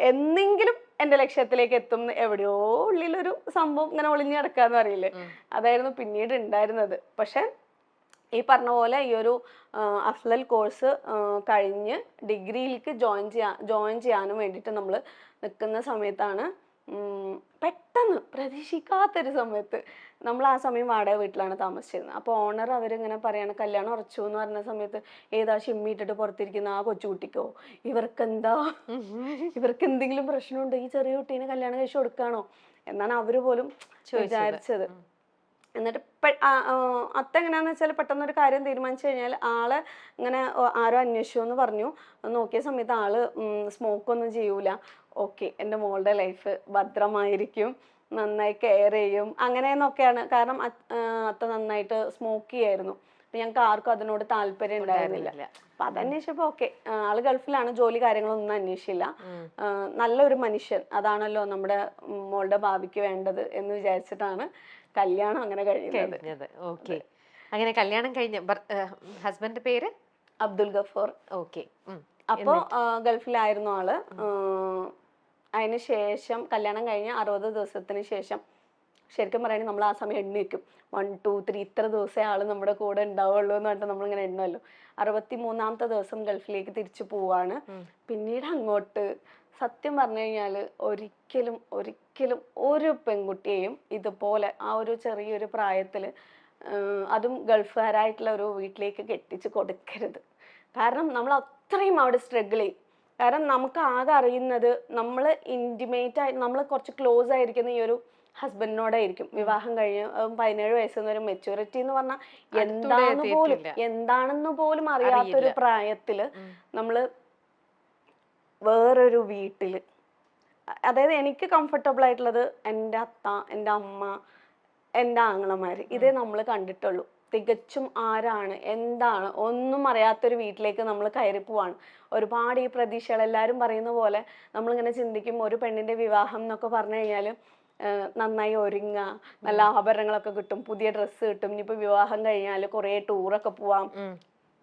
എന്നെങ്കിലും എന്റെ ലക്ഷ്യത്തിലേക്ക് എത്തും എവിടെയോ ഉള്ളിലൊരു സംഭവം ഇങ്ങനെ ഒളിഞ്ഞു കിടക്കാന്ന് അറിയില്ലേ അതായിരുന്നു പിന്നീട് ഉണ്ടായിരുന്നത് പക്ഷെ ഈ പറഞ്ഞ പോലെ ഈ ഒരു അഫ്സൽ അഫ്ലൽ കോഴ്സ് കഴിഞ്ഞ് ഡിഗ്രിയിലേക്ക് ജോയിൻ ചെയ്യാൻ ജോയിൻ ചെയ്യാനും വേണ്ടിയിട്ട് നമ്മൾ നിൽക്കുന്ന സമയത്താണ് പെട്ടെന്ന് പ്രതീക്ഷിക്കാത്തൊരു സമയത്ത് നമ്മൾ ആ സമയം വാടക വീട്ടിലാണ് താമസിച്ചിരുന്നത്. അപ്പോൾ ഓണർ അവരിങ്ങനെ പറയുകയാണ് കല്യാണം ഉറച്ചു എന്ന് പറഞ്ഞ സമയത്ത് ഏതാ ഷിമ്മിയിട്ടിട്ട് പുറത്തിരിക്കുന്ന ആ കൊച്ചുകുട്ടിക്കോ ഇവർക്കെന്താ? ഇവർക്ക് എന്തെങ്കിലും പ്രശ്നമുണ്ടോ? ഈ ചെറിയ കുട്ടീനെ കല്യാണം കഴിച്ചു കൊടുക്കാണോ എന്നാണ് അവർ പോലും. വിചാരിച്ചത്. എന്നിട്ട് അത്ത എങ്ങനെയാന്ന് വെച്ചാൽ പെട്ടെന്ന് ഒരു കാര്യം തീരുമാനിച്ചു കഴിഞ്ഞാൽ ആൾ ഇങ്ങനെ ആരോ അന്വേഷിച്ചു എന്ന് പറഞ്ഞു. നോക്കിയ സമയത്ത് ആൾ സ്മോക്കൊന്നും ചെയ്യൂല. ഓക്കെ എന്റെ മോളുടെ ലൈഫ് ഭദ്രമായിരിക്കും. നന്നായി കെയർ ചെയ്യും. അങ്ങനെയെന്നൊക്കെയാണ് കാരണം അത്ത നന്നായിട്ട് സ്മോക്ക് ചെയ്യായിരുന്നു. ഞങ്ങൾക്ക് ആർക്കും അതിനോട് താല്പര്യം ഉണ്ടായിരുന്നില്ല. അപ്പൊ അതന്വേഷിച്ചപ്പോ ഓക്കെ ആൾ ഗൾഫിലാണ്. ജോലി കാര്യങ്ങളൊന്നും അന്വേഷിച്ചില്ല. നല്ലൊരു മനുഷ്യൻ. അതാണല്ലോ നമ്മുടെ മോളുടെ ഭാവിക്ക് വേണ്ടത് എന്ന് വിചാരിച്ചിട്ടാണ് കല്യാണം അങ്ങനെ കഴിഞ്ഞത്. ഓക്കെ. അങ്ങനെ കല്യാണം കഴിഞ്ഞ ഹസ്ബൻഡ് പേര്? അബ്ദുൽ ഗഫൂർ. ഓക്കെ. അപ്പോ ഗൾഫിലായിരുന്നു ആൾ. അതിന് ശേഷം കല്യാണം കഴിഞ്ഞ അറുപത് ദിവസത്തിന് ശേഷം ശരിക്കും പറയുകയാണെങ്കിൽ നമ്മൾ ആ സമയം എണ്ണി വെക്കും. വൺ ടു ത്രീ ഇത്ര ദിവസമേ ആൾ നമ്മുടെ കൂടെ ഉണ്ടാവുള്ളൂ എന്ന് പറഞ്ഞിട്ട് നമ്മളിങ്ങനെ എണ്ണുമല്ലോ അറുപത്തി മൂന്നാമത്തെ ദിവസം ഗൾഫിലേക്ക് തിരിച്ചു പോവാണ്. പിന്നീട് അങ്ങോട്ട് സത്യം പറഞ്ഞു കഴിഞ്ഞാൽ ഒരിക്കലും ഒരിക്കലും ഒരു പെൺകുട്ടിയെയും ഇതുപോലെ ആ ഒരു ചെറിയൊരു പ്രായത്തിൽ അതും ഗൾഫുകാരായിട്ടുള്ള ഒരു വീട്ടിലേക്ക് കെട്ടിച്ച് കൊടുക്കരുത്. കാരണം നമ്മൾ അത്രയും അവിടെ സ്ട്രഗിൾ ചെയ്യും. കാരണം നമുക്ക് ആകെ അറിയുന്നത് നമ്മൾ ഇന്റിമേറ്റ് ആയി നമ്മൾ കുറച്ച് ക്ലോസ് ആയിരിക്കുന്ന ഈ ഒരു ഹസ്ബൻഡിനോടായിരിക്കും വിവാഹം കഴിഞ്ഞ് പതിനേഴ് വയസ്സെന്ന് ഒരു മെച്ചൂരിറ്റി എന്ന് പറഞ്ഞാൽ എന്താണെന്ന് പോലും. എന്താണെന്ന് പോലും അറിയാത്തൊരു പ്രായത്തിൽ നമ്മൾ വേറൊരു വീട്ടിൽ അതായത് എനിക്ക് കംഫർട്ടബിൾ ആയിട്ടുള്ളത് എന്റെ അത്ത എന്റെ അമ്മ എന്റെ ആങ്ങളമാര്. ഇതേ നമ്മൾ കണ്ടിട്ടുള്ളൂ. തികച്ചും ആരാണ് എന്താണ് ഒന്നും അറിയാത്തൊരു വീട്ടിലേക്ക് നമ്മൾ കയറി പോവാണ്. ഒരുപാട് ഈ പ്രതീക്ഷകൾ എല്ലാവരും പറയുന്ന പോലെ നമ്മളിങ്ങനെ ചിന്തിക്കും ഒരു പെണ്ണിന്റെ വിവാഹം എന്നൊക്കെ പറഞ്ഞു കഴിഞ്ഞാൽ നന്നായി ഒരുങ്ങുക നല്ല ആഭരണങ്ങളൊക്കെ കിട്ടും പുതിയ ഡ്രസ്സ് കിട്ടും. ഇനിയിപ്പോൾ വിവാഹം കഴിഞ്ഞാൽ കുറേ ടൂറൊക്കെ പോവാം.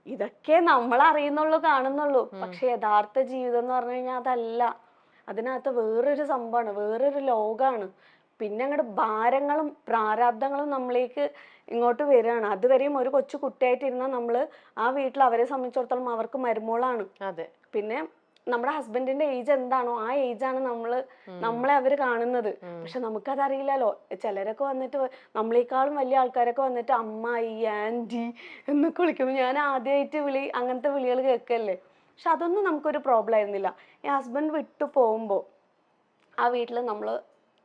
ഇതൊക്കെ നമ്മൾ അറിയുന്നുള്ളൂ കാണുന്നുള്ളൂ പക്ഷെ യഥാർത്ഥ ജീവിതം എന്ന് പറഞ്ഞു കഴിഞ്ഞാൽ അതല്ല. അതിനകത്ത് വേറൊരു സംഭവമാണ് വേറൊരു ലോകമാണ് പിന്നെ അങ്ങോട്ട് ഭാരങ്ങളും പ്രാരാബ്ദങ്ങളും നമ്മളേക്ക് ഇങ്ങോട്ട് വരികയാണ്. അതുവരെയും ഒരു കൊച്ചു കുട്ടിയായിട്ടിരുന്ന നമ്മൾ ആ വീട്ടിൽ അവരെ സംബന്ധിച്ചിടത്തോളം അവർക്ക് മരുമോളാണ്. പിന്നെ നമ്മുടെ ഹസ്ബൻഡിന്റെ ഏജ് എന്താണോ ആ ഏജ് ആണ് നമ്മൾ നമ്മളെ അവർ കാണുന്നത്. പക്ഷെ നമുക്കതറിയില്ലല്ലോ. ചിലരൊക്കെ വന്നിട്ട് നമ്മളെക്കാളും വലിയ ആൾക്കാരൊക്കെ വന്നിട്ട് അമ്മായി ആന്റി എന്നൊക്കെ വിളിക്കുമ്പോൾ ഞാൻ ആദ്യമായിട്ട് വിളി അങ്ങനത്തെ വിളികൾ കേൾക്കല്ലേ? പക്ഷെ അതൊന്നും നമുക്കൊരു പ്രോബ്ലം ആയിരുന്നില്ല. ഈ ഹസ്ബൻഡ് വിട്ടു പോകുമ്പോൾ ആ വീട്ടിൽ നമ്മൾ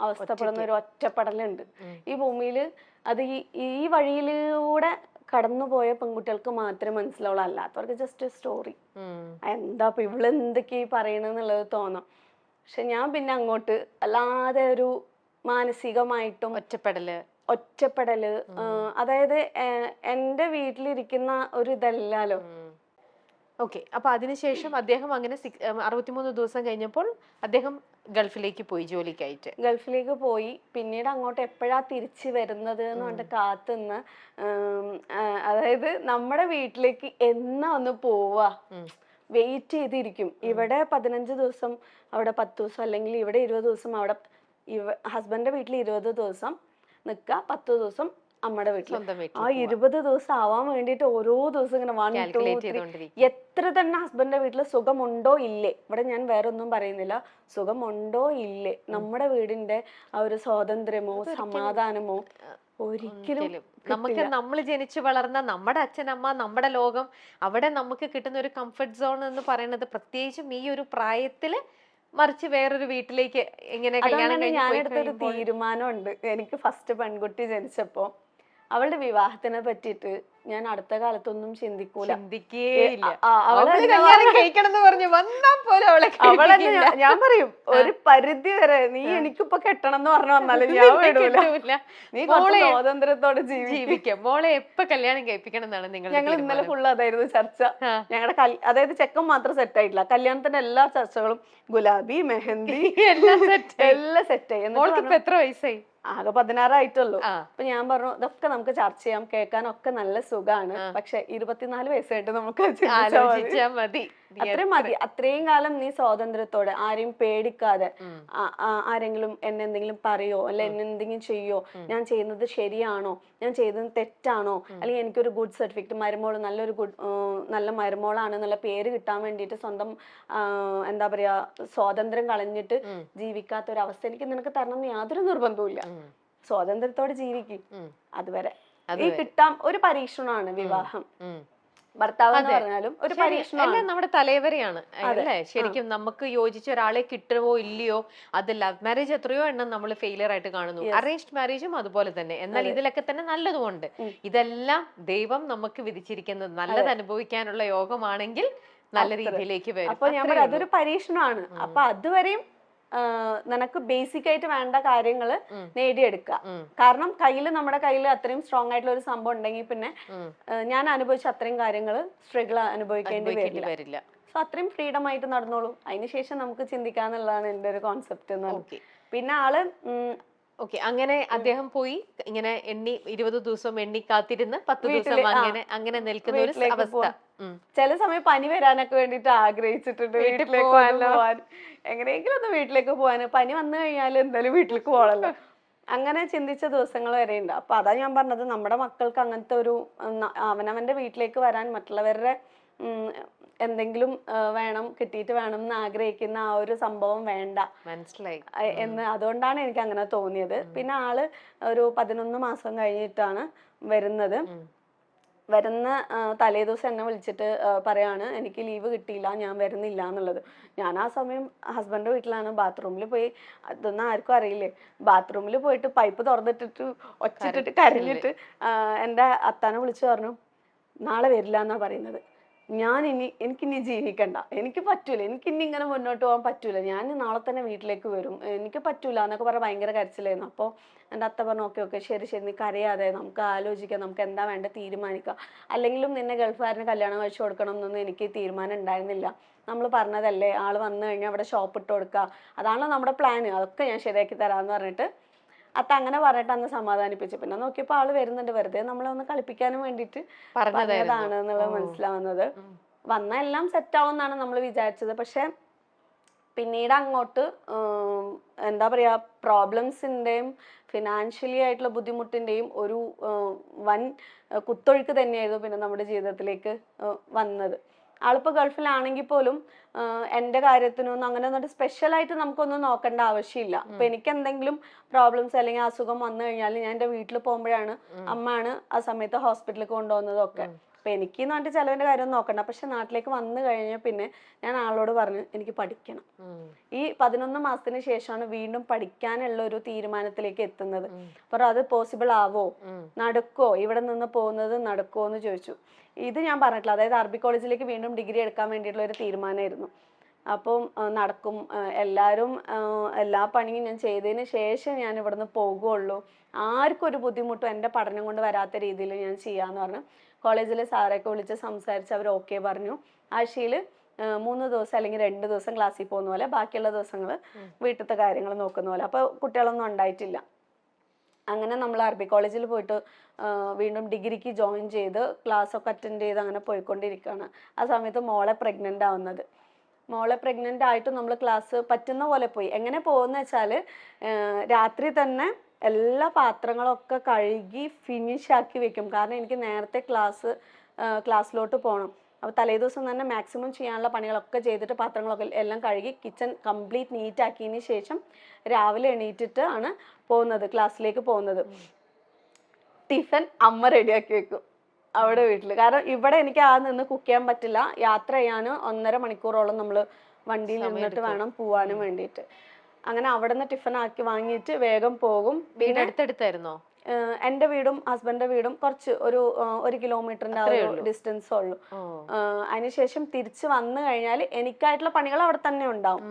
അവസ്ഥപ്പെടുന്ന ഒരു ഒറ്റപ്പെടലുണ്ട്. ഈ ഭൂമിയിൽ അത് ഈ ഈ വഴിയിലൂടെ കടന്നുപോയ പെൺകുട്ടികൾക്ക് മാത്രമേ മനസ്സിലാവുള്ളൂ. അല്ലാത്തവർക്ക് ജസ്റ്റ് സ്റ്റോറി. എന്താ ഇപ്പൊ ഇവൾ എന്തൊക്കെ പറയണെന്നുള്ളത് തോന്നാം. പക്ഷെ ഞാൻ പിന്നെ അങ്ങോട്ട് അല്ലാതെ ഒരു മാനസികമായിട്ടും ഒറ്റപ്പെടൽ. ഒറ്റപ്പെടൽ അതായത് എന്റെ എന്റെ വീട്ടിലിരിക്കുന്ന ഒരു ഇതല്ലല്ലോ. ഓക്കെ. അപ്പൊ അതിനുശേഷം അദ്ദേഹം അങ്ങനെ അറുപത്തിമൂന്ന് ദിവസം കഴിഞ്ഞപ്പോൾ അദ്ദേഹം ഗൾഫിലേക്ക് പോയി ജോലിക്കായിട്ട്? ഗൾഫിലേക്ക് പോയി. പിന്നീട് അങ്ങോട്ട് എപ്പോഴാ തിരിച്ചു വരുന്നത് എന്ന് പറഞ്ഞിട്ട് കാത്തുനിന്ന് അതായത് നമ്മുടെ വീട്ടിലേക്ക് എന്നാ ഒന്ന് പോവാ. വെയിറ്റ് ചെയ്തിരിക്കും. ഇവിടെ പതിനഞ്ച് ദിവസം അവിടെ പത്ത് ദിവസം അല്ലെങ്കിൽ ഇവിടെ ഇരുപത് ദിവസം അവിടെ ഇവ ഹസ്ബൻഡിന്റെ വീട്ടിൽ ഇരുപത് ദിവസം നിൽക്കുക പത്ത് ദിവസം അമ്മയുടെ വീട്ടിൽ ആ ഇരുപത് ദിവസം ആവാൻ വേണ്ടിയിട്ട് ഓരോ ദിവസം ഇങ്ങനെ വൺ ടു ത്രീ എത്ര തന്നെ ഹസ്ബൻഡിന്റെ വീട്ടിൽ സുഖമുണ്ടോ ഇല്ലേ? ഇവിടെ ഞാൻ വേറെ ഒന്നും പറയുന്നില്ല. സുഖമുണ്ടോ ഇല്ലേ? നമ്മുടെ വീടിന്റെ ആ ഒരു സ്വാതന്ത്ര്യമോ സമാധാനമോ ഒരിക്കലും. നമുക്ക് നമ്മൾ ജനിച്ചു വളർന്ന നമ്മുടെ അച്ഛനമ്മ നമ്മുടെ ലോകം അവിടെ നമുക്ക് കിട്ടുന്ന ഒരു കംഫർട്ട് സോൺ എന്ന് പറയുന്നത് പ്രത്യേകിച്ചും ഈ ഒരു പ്രായത്തിൽ മറിച്ച് വേറൊരു വീട്ടിലേക്ക് എങ്ങനെ കല്യാണം കഴിയുമ്പോൾ തീരുമാനമുണ്ട്. എനിക്ക് ഫസ്റ്റ് പെൺകുട്ടി ജനിച്ചപ്പോ അവളുടെ വിവാഹത്തിനെ പറ്റിയിട്ട് ഞാൻ അടുത്ത കാലത്തൊന്നും ചിന്തിക്കൂല. അവൾ ഞാൻ- പറയും ഒരു പരിധി വരെ നീ എനിക്കിപ്പൊ കെട്ടണം എന്ന് പറഞ്ഞു വന്നാലും ഞാൻ വിടൂല. നീ സ്വാതന്ത്ര്യത്തോടെ ജീവിക്കും. മോളെ എപ്പ കല്യാണം കഴിപ്പിക്കണം എന്നാണ് നിങ്ങൾ ഞങ്ങൾ ഇന്നലെ ഫുള്ള് അതായിരുന്നു ചർച്ച. ഞങ്ങളുടെ കൽ അതായത് ചെക്കൻ മാത്രം സെറ്റ് ആയിട്ടില്ല. കല്യാണത്തിന്റെ എല്ലാ ചർച്ചകളും ഗുലാബി മെഹന്തി എല്ലാം സെറ്റ് എല്ലാം സെറ്റ് ആയി. എത്ര വയസ്സായി? ആകെ പതിനാറായിട്ടുള്ളൂ. അപ്പൊ ഞാൻ പറഞ്ഞു ഇതൊക്കെ നമുക്ക് ചർച്ച ചെയ്യാം കേൾക്കാനൊക്കെ നല്ല സുഖാണ്. പക്ഷെ ഇരുപത്തിനാല് വയസ്സായിട്ട് നമുക്ക് മതി. അത്രയും മതി. അത്രയും കാലം നീ സ്വാതന്ത്ര്യത്തോടെ ആരെയും പേടിക്കാതെ ആരെങ്കിലും എന്നെ എന്തെങ്കിലും പറയോ? അല്ലെ എന്നെ എന്തെങ്കിലും ചെയ്യോ? ഞാൻ ചെയ്യുന്നത് ശരിയാണോ? ഞാൻ ചെയ്തത് തെറ്റാണോ? അല്ലെങ്കിൽ എനിക്കൊരു ഗുഡ് സർട്ടിഫിക്കറ്റ് മരുമോൾ നല്ലൊരു ഗുഡ് നല്ല മരുമോളാണ് എന്നുള്ള പേര് കിട്ടാൻ വേണ്ടിയിട്ട് സ്വന്തം എന്താ പറയാ സ്വാതന്ത്ര്യം കളഞ്ഞിട്ട്. ജീവിക്കാത്ത ഒരു അവസ്ഥ എനിക്ക് നിനക്ക് തരണം യാതൊരു നിർബന്ധവും. സ്വാതന്ത്ര്യത്തോടെ ജീവിക്കും. അതുവരെ. ഈ. കിട്ടാം ഒരു പരീക്ഷണമാണ് വിവാഹം. ഭർത്താവ് എന്ന് പറഞ്ഞാലും ഒരു പരീക്ഷണം നമ്മുടെ തലവരെയാണ് അല്ലേ? ശരിക്കും നമുക്ക് യോജിച്ച ഒരാളെ കിട്ടുമോ ഇല്ലയോ അത് ലവ് മാരേജ് എത്രയോ എണ്ണം നമ്മൾ ഫെയിലിയർ ആയിട്ട് കാണുന്നു. അറേഞ്ച്ഡ് മാരേജും അതുപോലെ തന്നെ. എന്നാൽ ഇതിലൊക്കെ തന്നെ നല്ലതുമുണ്ട്. ഇതെല്ലാം ദൈവം നമുക്ക് വിധിച്ചിരിക്കുന്നത് നല്ലത് അനുഭവിക്കാനുള്ള യോഗമാണെങ്കിൽ നല്ല രീതിയിലേക്ക് വരും. അപ്പൊ ഞാൻ അത്രേ പരീക്ഷണമാണ്. അപ്പൊ അതുവരെയും നിനക്ക് ബേസിക് ആയിട്ട് വേണ്ട കാര്യങ്ങൾ. നേടിയെടുക്കുക. കാരണം കയ്യിൽ നമ്മുടെ കയ്യിൽ അത്രയും സ്ട്രോങ് ആയിട്ടുള്ള ഒരു സംഭവം ഉണ്ടെങ്കിൽ പിന്നെ ഞാൻ അനുഭവിച്ച അത്രയും കാര്യങ്ങൾ സ്ട്രഗിൾ അനുഭവിക്കേണ്ടി വരില്ല. സോ അത്രയും ഫ്രീഡം ആയിട്ട് നടന്നോളൂ. അതിനുശേഷം നമുക്ക് ചിന്തിക്കാന്നുള്ളതാണ് എന്റെ ഒരു കോൺസെപ്റ്റ് എന്ന് പറഞ്ഞത് പിന്നെ ആൾ ഓക്കെ അങ്ങനെ അദ്ദേഹം പോയി ഇങ്ങനെ എണ്ണി ഇരുപത് ദിവസം എണ്ണി കാത്തിരുന്ന് പത്ത് ദിവസം അങ്ങനെ അങ്ങനെ നിൽക്കുന്ന ഒരു അവസ്ഥ. ചില സമയം പനി വരാനൊക്കെ വേണ്ടിട്ട് ആഗ്രഹിച്ചിട്ടുണ്ട് വീട്ടിലേക്ക് പോകാൻ? എങ്ങനെയെങ്കിലും ഒന്ന് വീട്ടിലേക്ക് പോകാനോ പനി വന്നു കഴിഞ്ഞാൽ എന്തായാലും വീട്ടിലേക്ക് പോകണല്ലോ. അങ്ങനെ ചിന്തിച്ച ദിവസങ്ങൾ വരെ ഉണ്ട്. അപ്പൊ അതാ ഞാൻ പറഞ്ഞത് നമ്മുടെ മക്കൾക്ക് അങ്ങനത്തെ ഒരു അവനവന്റെ വീട്ടിലേക്ക് വരാൻ മറ്റുള്ളവരുടെ എന്തെങ്കിലും വേണം കിട്ടിയിട്ട് വേണം എന്ന് ആഗ്രഹിക്കുന്ന ആ ഒരു സംഭവം വേണ്ട. മനസ്സിലായി. എന്ന് അതുകൊണ്ടാണ് എനിക്ക് അങ്ങനെ തോന്നിയത്. പിന്നെ ആൾ ഒരു പതിനൊന്ന് മാസം കഴിഞ്ഞിട്ടാണ് വരുന്നത്. വരുന്ന തലേദിവസം എന്നെ വിളിച്ചിട്ട് പറയാണ് എനിക്ക് ലീവ് കിട്ടിയില്ല ഞാൻ വരുന്നില്ല എന്നുള്ളത്. ഞാൻ ആ സമയം ഹസ്ബൻഡ് വീട്ടിലാണ്. ബാത്റൂമിൽ പോയി അതൊന്നും ആർക്കും അറിയില്ലേ? ബാത്റൂമിൽ പോയിട്ട് പൈപ്പ് തുറന്നിട്ടിട്ട് ഒച്ചിട്ടിട്ട് കരഞ്ഞിട്ട് എന്റെ അത്താനെ വിളിച്ചു പറഞ്ഞു നാളെ വരില്ല എന്നാ പറയുന്നത്. ഞാൻ ഇനി എനിക്കിനി ജീവിക്കണ്ട. എനിക്ക് പറ്റൂല. എനിക്കിനി ഇങ്ങനെ മുന്നോട്ട് പോകാൻ പറ്റൂല. ഞാൻ നാളെ തന്നെ വീട്ടിലേക്ക് വരും. എനിക്ക് പറ്റൂല എന്നൊക്കെ പറഞ്ഞ ഭയങ്കര കരച്ചിലായിരുന്നു. അപ്പോൾ എന്റെ അത്ത പറഞ്ഞു ഓക്കെ ഓക്കെ ശരി ശരി. നീ കരയാതെ നമുക്ക് ആലോചിക്കാം. നമുക്ക് എന്താ വേണ്ട തീരുമാനിക്കാം. അല്ലെങ്കിലും നിന്നെ ഗൾഫുകാരന് കല്യാണം കഴിച്ചു കൊടുക്കണം എന്നൊന്നും എനിക്ക് തീരുമാനം ഉണ്ടായിരുന്നില്ല. നമ്മൾ പറഞ്ഞതല്ലേ? ആൾ വന്നു കഴിഞ്ഞാൽ അവിടെ ഷോപ്പ് ഇട്ട് കൊടുക്കുക അതാണല്ലോ നമ്മുടെ പ്ലാൻ അതൊക്കെ ഞാൻ ശരിയാക്കി തരാമെന്ന് പറഞ്ഞിട്ട് അത്ത അങ്ങനെ പറഞ്ഞിട്ട് അന്ന് സമാധാനിപ്പിച്ചു. പിന്നെ നോക്കിയപ്പോൾ ആൾ വരുന്നുണ്ട്. വെറുതെ നമ്മളെ ഒന്ന് കളിപ്പിക്കാനും വേണ്ടിയിട്ട് പറഞ്ഞതാണ് എന്നുള്ളത് മനസ്സിലാവുന്നത്. വന്ന എല്ലാം സെറ്റ് ആവുമെന്നാണ് നമ്മൾ വിചാരിച്ചത്. പക്ഷെ പിന്നീട് അങ്ങോട്ട് എന്താ പറയാ പ്രോബ്ലംസിന്റെയും ഫിനാൻഷ്യലി ആയിട്ടുള്ള ബുദ്ധിമുട്ടിന്റെയും ഒരു വൻ കുത്തൊഴുക്ക് തന്നെയായിരുന്നു പിന്നെ നമ്മുടെ ജീവിതത്തിലേക്ക് വന്നത്. ആളിപ്പോ ഗൾഫിലാണെങ്കിൽ പോലും എന്റെ എന്റെ കാര്യത്തിനൊന്നും അങ്ങനെ ഒന്നും സ്പെഷ്യൽ ആയിട്ട് നമുക്കൊന്നും നോക്കേണ്ട ആവശ്യമില്ല. അപ്പൊ എനിക്ക് എന്തെങ്കിലും പ്രോബ്ലംസ് അല്ലെങ്കിൽ അസുഖം വന്നു കഴിഞ്ഞാൽ ഞാൻ എന്റെ വീട്ടിൽ പോകുമ്പോഴാണ് അമ്മയാണ് ആ സമയത്ത് ഹോസ്പിറ്റലിൽ കൊണ്ടുപോകുന്നതൊക്കെ. അപ്പൊ എനിക്ക് എന്ന് പറഞ്ഞിട്ട് ചിലവിന്റെ കാര്യം നോക്കണ്ട. പക്ഷെ നാട്ടിലേക്ക് വന്നു കഴിഞ്ഞാൽ പിന്നെ ഞാൻ ആളോട് പറഞ്ഞു എനിക്ക് പഠിക്കണം. ഈ പതിനൊന്ന് മാസത്തിന് ശേഷമാണ് വീണ്ടും പഠിക്കാനുള്ള ഒരു തീരുമാനത്തിലേക്ക് എത്തുന്നത്. അപ്പോൾ അത് പോസിബിൾ ആവോ? നടക്കോ ഇവിടെ നിന്ന് പോകുന്നത് നടക്കോ എന്ന് ചോദിച്ചു. ഇത് ഞാൻ പറഞ്ഞിട്ടില്ല. അതായത് അറബി കോളേജിലേക്ക് വീണ്ടും ഡിഗ്രി എടുക്കാൻ വേണ്ടിയിട്ടുള്ള ഒരു തീരുമാനമായിരുന്നു. അപ്പം നടക്കും. എല്ലാവരും എല്ലാ പണിയും ഞാൻ ചെയ്തതിന് ശേഷം ഞാൻ ഇവിടുന്ന് പോകുള്ളൂ. ആർക്കും ഒരു ബുദ്ധിമുട്ടും എന്റെ പഠനം കൊണ്ട് വരാത്ത രീതിയിൽ ഞാൻ ചെയ്യാമെന്ന് പറഞ്ഞു. കോളേജിലെ സാറൊക്കെ വിളിച്ച് സംസാരിച്ച് അവർ ഓക്കെ പറഞ്ഞു. ആഴ്ചയിൽ മൂന്ന് ദിവസം അല്ലെങ്കിൽ രണ്ട് ദിവസം ക്ലാസ്സിൽ പോകുന്ന പോലെ ബാക്കിയുള്ള ദിവസങ്ങൾ വീട്ടിലത്തെ കാര്യങ്ങൾ നോക്കുന്ന പോലെ. അപ്പോൾ കുട്ടികളൊന്നും ഉണ്ടായിട്ടില്ല. അങ്ങനെ നമ്മൾ അറബി കോളേജിൽ പോയിട്ട് വീണ്ടും ഡിഗ്രിക്ക് ജോയിൻ ചെയ്ത് ക്ലാസ് ഒക്കെ അറ്റൻഡ് ചെയ്ത് അങ്ങനെ പോയിക്കൊണ്ടിരിക്കുകയാണ്. ആ സമയത്ത് മോളെ പ്രഗ്നന്റ് ആവുന്നത്. മോളെ പ്രഗ്നന്റ് ആയിട്ട് നമ്മൾ ക്ലാസ് പറ്റുന്ന പോലെ പോയി. എങ്ങനെ പോകുന്ന വെച്ചാൽ രാത്രി തന്നെ എല്ലാ പാത്രങ്ങളൊക്കെ കഴുകി ഫിനിഷ് ആക്കി വെക്കും. കാരണം എനിക്ക് നേരത്തെ ക്ലാസ് ക്ലാസ്സിലോട്ട് പോകണം അപ്പോൾ തലേ ദിവസം തന്നെ മാക്സിമം ചെയ്യാനുള്ള പണികളൊക്കെ ചെയ്തിട്ട് പാത്രങ്ങളൊക്കെ എല്ലാം കഴുകി കിച്ചൺ കംപ്ലീറ്റ് നീറ്റ് ആക്കിയതിന് ശേഷം രാവിലെ എണീറ്റിട്ട് ആണ് പോകുന്നത് ക്ലാസ്സിലേക്ക് പോകുന്നത്. ടിഫൻ അമ്മ റെഡിയാക്കി വെക്കും അവിടെ വീട്ടിൽ കാരണം ഇവിടെ എനിക്ക് ആ നിന്ന് കുക്ക് ചെയ്യാൻ പറ്റില്ല. യാത്ര ചെയ്യാൻ ഒന്നര മണിക്കൂറോളം നമ്മൾ വണ്ടിയിൽ നിന്നിട്ട് വേണം പോവാനും വേണ്ടിയിട്ട്. അങ്ങനെ അവിടെ നിന്ന് ടിഫൻ ആക്കി വാങ്ങിയിട്ട് വേഗം പോകും. വീട് അടുത്തടുത്തായിരുന്നോ? എന്റെ വീടും ഹസ്ബൻഡിന്റെ വീടും കുറച്ച് ഒരു ഒരു കിലോമീറ്ററിന്റെ ആ ഒരു. ഡിസ്റ്റൻസ് ഉള്ളൂ. അതിനുശേഷം തിരിച്ച് വന്നു കഴിഞ്ഞാൽ എനിക്കായിട്ടുള്ള പണികൾ അവിടെ തന്നെ ഉണ്ടാവും.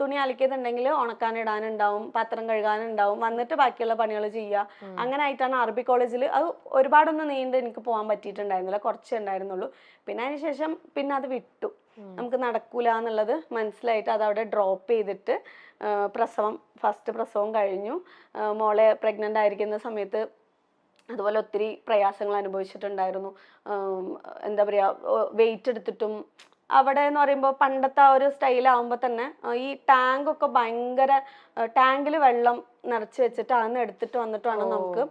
തുണി അലക്കിയതുണ്ടെങ്കിൽ ഉണക്കാനിടാനുണ്ടാവും പാത്രം കഴുകാനുണ്ടാവും വന്നിട്ട് ബാക്കിയുള്ള പണികൾ ചെയ്യുക. അങ്ങനെ ആയിട്ടാണ് അറബി കോളേജിൽ അത് ഒരുപാടൊന്നും നീണ്ട് എനിക്ക് പോകാൻ പറ്റിയിട്ടുണ്ടായിരുന്നില്ല കുറച്ചേ ഉണ്ടായിരുന്നുള്ളൂ. പിന്നെ അതിനുശേഷം പിന്നെ അത് വിട്ടു. നമുക്ക് നടക്കൂല എന്നുള്ളത് മനസ്സിലായിട്ട് അത് അവിടെ ഡ്രോപ്പ് ചെയ്തിട്ട് പ്രസവം ഫസ്റ്റ് പ്രസവം കഴിഞ്ഞു. മോളെ പ്രഗ്നന്റ് ആയിരിക്കുന്ന സമയത്ത് അതുപോലെ ഒത്തിരി പ്രയാസങ്ങൾ അനുഭവിച്ചിട്ടുണ്ടായിരുന്നു. എന്താ പറയുക വെയിറ്റ് എടുത്തിട്ടും. അവിടെ എന്ന് പറയുമ്പോൾ പണ്ടത്തെ ആ ഒരു സ്റ്റൈലാകുമ്പോൾ തന്നെ ഈ ടാങ്കൊക്കെ ഭയങ്കര ടാങ്കിൽ വെള്ളം നിറച്ച് വെച്ചിട്ട് അന്ന് എടുത്തിട്ട് വന്നിട്ട് വേണം. നമുക്ക്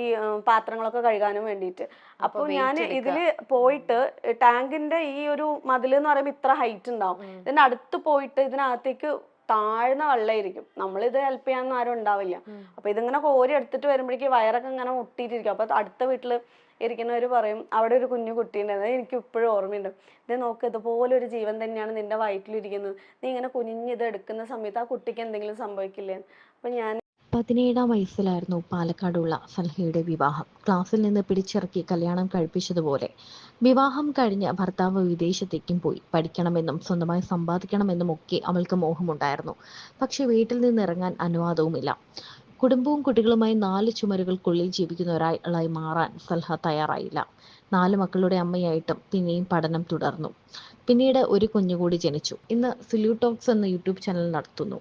ഈ പാത്രങ്ങളൊക്കെ കഴുകാനും വേണ്ടിയിട്ട് അപ്പൊ അപ്പോൾ ഞാൻ ഇതിൽ ഇതിൽ പോയിട്ട് ടാങ്കിന്റെ ഈ ഒരു മതിൽ എന്ന് പറയുമ്പോൾ ഇത്ര ഹൈറ്റ് ഉണ്ടാവും. ഇതിന്റെ അടുത്ത് പോയിട്ട് ഇതിനകത്തേക്ക് താഴ്ന്ന വെള്ളമായിരിക്കും നമ്മളിത് ഹെൽപ്പ് ചെയ്യാനൊന്നും ആരും ഉണ്ടാവില്ല. അപ്പൊ ഇതിങ്ങനെ കോരി എടുത്തിട്ട് വരുമ്പോഴേക്ക് വയറൊക്കെ ഇങ്ങനെ മുട്ടിയിട്ടിരിക്കും അപ്പൊ അടുത്ത വീട്ടിൽ ഇരിക്കുന്നവർ പറയും അവിടെ ഒരു കുഞ്ഞു കുട്ടീണ്ടായത് എനിക്ക് ഇപ്പോഴും ഓർമ്മയുണ്ട്. ഇത് നോക്ക് ഇതുപോലെ ഒരു ജീവൻ തന്നെയാണ് നിന്റെ വയറ്റിലിരിക്കുന്നത്. നീ ഇങ്ങനെ കുഞ്ഞിത് എടുക്കുന്ന സമയത്ത് ആ കുട്ടിക്ക് എന്തെങ്കിലും സംഭവിക്കില്ലേ? അപ്പൊ ഞാൻ പതിനേഴാം വയസ്സിലായിരുന്നു പാലക്കാടുള്ള സൽഹയുടെ വിവാഹം. ക്ലാസ്സിൽ നിന്ന് പിടിച്ചിറക്കി കല്യാണം കഴിപ്പിച്ചതുപോലെ വിവാഹം കഴിഞ്ഞ് ഭർത്താവ് വിദേശത്തേക്കും പോയി. പഠിക്കണമെന്നും സ്വന്തമായി സമ്പാദിക്കണമെന്നും ഒക്കെ അവൾക്ക് മോഹമുണ്ടായിരുന്നു. പക്ഷെ വീട്ടിൽ നിന്ന് ഇറങ്ങാൻ അനുവാദവുമില്ല. കുടുംബവും കുട്ടികളുമായി നാല് ചുമരുകൾക്കുള്ളിൽ ജീവിക്കുന്ന ഒരാളായി മാറാൻ സൽഹ തയ്യാറായില്ല. നാല് മക്കളുടെ അമ്മയായിട്ടും പിന്നെയും പഠനം തുടർന്നു. പിന്നീട് ഒരു കുഞ്ഞുകൂടി ജനിച്ചു. ഇന്ന് സിലു ടോക്സ് എന്ന യൂട്യൂബ് ചാനൽ നടത്തുന്നു.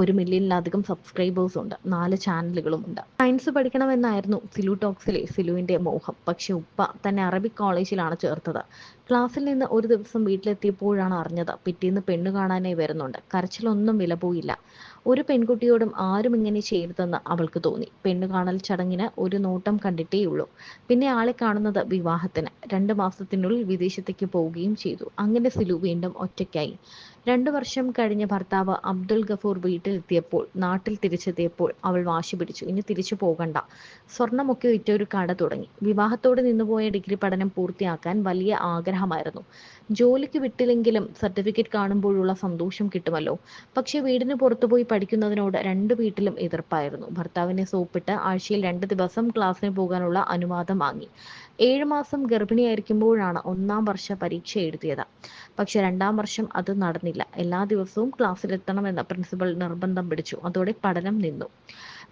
ഒരു മില്യണിലധികം സബ്സ്ക്രൈബേഴ്സ് ഉണ്ട്. നാല് ചാനലുകളും ഉണ്ട്. സയൻസ് പഠിക്കണമെന്നായിരുന്നു സിലു ടോക്സിലെ സിലുവിന്റെ മോഹം. പക്ഷെ ഉപ്പ തന്നെ അറബിക് കോളേജിലാണ് ചേർത്തത്. ക്ലാസ്സിൽ നിന്ന് ഒരു ദിവസം വീട്ടിലെത്തിയപ്പോഴാണ് അറിഞ്ഞത് പിറ്റേന്ന് പെണ്ണു കാണാനായി വരുന്നുണ്ട്. കരച്ചിലൊന്നും വില പോയില്ല. ഒരു പെൺകുട്ടിയോടും ആരും ഇങ്ങനെ ചെയ്യരുതെന്ന് അവൾക്ക് തോന്നി. പെണ്ണു കാണൽ ചടങ്ങിന് ഒരു നോട്ടം കണ്ടിട്ടേയുള്ളൂ പിന്നെ ആളെ കാണുന്നത് വിവാഹത്തിന്. രണ്ട് മാസത്തിനുള്ളിൽ വിദേശത്തേക്ക് പോവുകയും ചെയ്തു. അങ്ങനെ സിലു വീണ്ടും ഒറ്റയ്ക്കായി. രണ്ടു വർഷം കഴിഞ്ഞ് ഭർത്താവ് അബ്ദുൽ ഗഫൂർ വീട്ടിലെത്തിയപ്പോൾ നാട്ടിൽ തിരിച്ചെത്തിയപ്പോൾ അവൾ വാശി പിടിച്ചു. ഇനി തിരിച്ചു പോകണ്ട. സ്വർണമൊക്കെ വിറ്റ ഒരു കട തുടങ്ങി. വിവാഹത്തോടെ നിന്നുപോയ ഡിഗ്രി പഠനം പൂർത്തിയാക്കാൻ വലിയ ആഗ്രഹമായിരുന്നു. ജോലിക്ക് വിട്ടില്ലെങ്കിലും സർട്ടിഫിക്കറ്റ് കാണുമ്പോഴുള്ള സന്തോഷം കിട്ടുമല്ലോ. പക്ഷേ വീടിന് പുറത്തുപോയി പഠിക്കുന്നതിനോട് രണ്ട് വീട്ടിലും എതിർപ്പായിരുന്നു. ഭർത്താവിനെ സോപ്പിട്ട് ആഴ്ചയിൽ രണ്ട് ദിവസം ക്ലാസ്സിന് പോകാനുള്ള അനുവാദം വാങ്ങി. ഏഴ് മാസം ഗർഭിണിയായിരിക്കുമ്പോഴാണ് ഒന്നാം വർഷ പരീക്ഷ എഴുതിയത്. പക്ഷെ രണ്ടാം വർഷം അത് നടന്നില്ല. എല്ലാ ദിവസവും ക്ലാസ്സിലെത്തണമെന്ന് പ്രിൻസിപ്പൽ നിർബന്ധം പിടിച്ചു. അതോടെ പഠനം നിന്നു.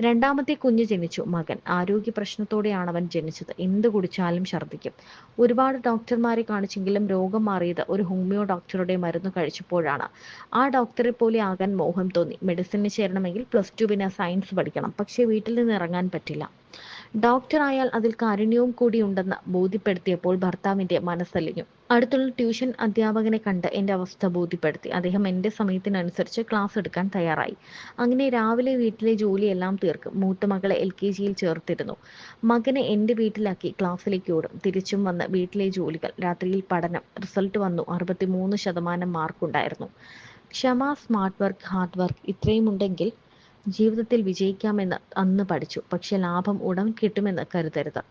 രണ്ടാമത്തെ കുഞ്ഞ് ജനിച്ചു. മകൻ. ആരോഗ്യ പ്രശ്നത്തോടെയാണ് അവൻ ജനിച്ചത്. എന്ത് കുടിച്ചാലും ഛർദ്ദിക്കും. ഒരുപാട് ഡോക്ടർമാരെ കാണിച്ചെങ്കിലും രോഗം മാറിയത് ഒരു ഹോമിയോ ഡോക്ടറുടെ മരുന്ന് കഴിച്ചപ്പോഴാണ്. ആ ഡോക്ടറെ പോലെ ആകാൻ മോഹം തോന്നി. മെഡിസിന് ചേരണമെങ്കിൽ പ്ലസ് ടുവിന് സയൻസ് പഠിക്കണം. പക്ഷേ വീട്ടിൽ നിന്ന് ഇറങ്ങാൻ പറ്റില്ല. ഡോക്ടർ ആയാൽ അതിൽ കാരുണ്യവും കൂടി ഉണ്ടെന്ന് ബോധ്യപ്പെടുത്തിയപ്പോൾ ഭർത്താവിന്റെ മനസ്സലിഞ്ഞു. അടുത്തുള്ള ട്യൂഷൻ അധ്യാപകനെ കണ്ട് എന്റെ അവസ്ഥ ബോധ്യപ്പെടുത്തി. അദ്ദേഹം എന്റെ സമയത്തിനനുസരിച്ച് ക്ലാസ് എടുക്കാൻ തയ്യാറായി. അങ്ങനെ രാവിലെ വീട്ടിലെ ജോലിയെല്ലാം തീർക്കും. മൂത്ത മകളെ എൽ കെ ജിയിൽ ചേർത്തിരുന്നു. മകനെ എന്റെ വീട്ടിലാക്കി ക്ലാസ്സിലേക്ക് ഓടും. തിരിച്ചും വന്ന് വീട്ടിലെ ജോലികൾ രാത്രിയിൽ പഠനം റിസൾട്ട് വന്നു അറുപത്തിമൂന്ന് ശതമാനം മാർക്കുണ്ടായിരുന്നു. ക്ഷമ സ്മാർട്ട് വർക്ക് ഹാർഡ് വർക്ക് ഇത്രയും ഉണ്ടെങ്കിൽ ജീവിതത്തിൽ വിജയിക്കാമെന്ന് അന്ന് പഠിച്ചു. പക്ഷെ ലാഭം ഉടൻ കിട്ടുമെന്ന് കരുതരുത്.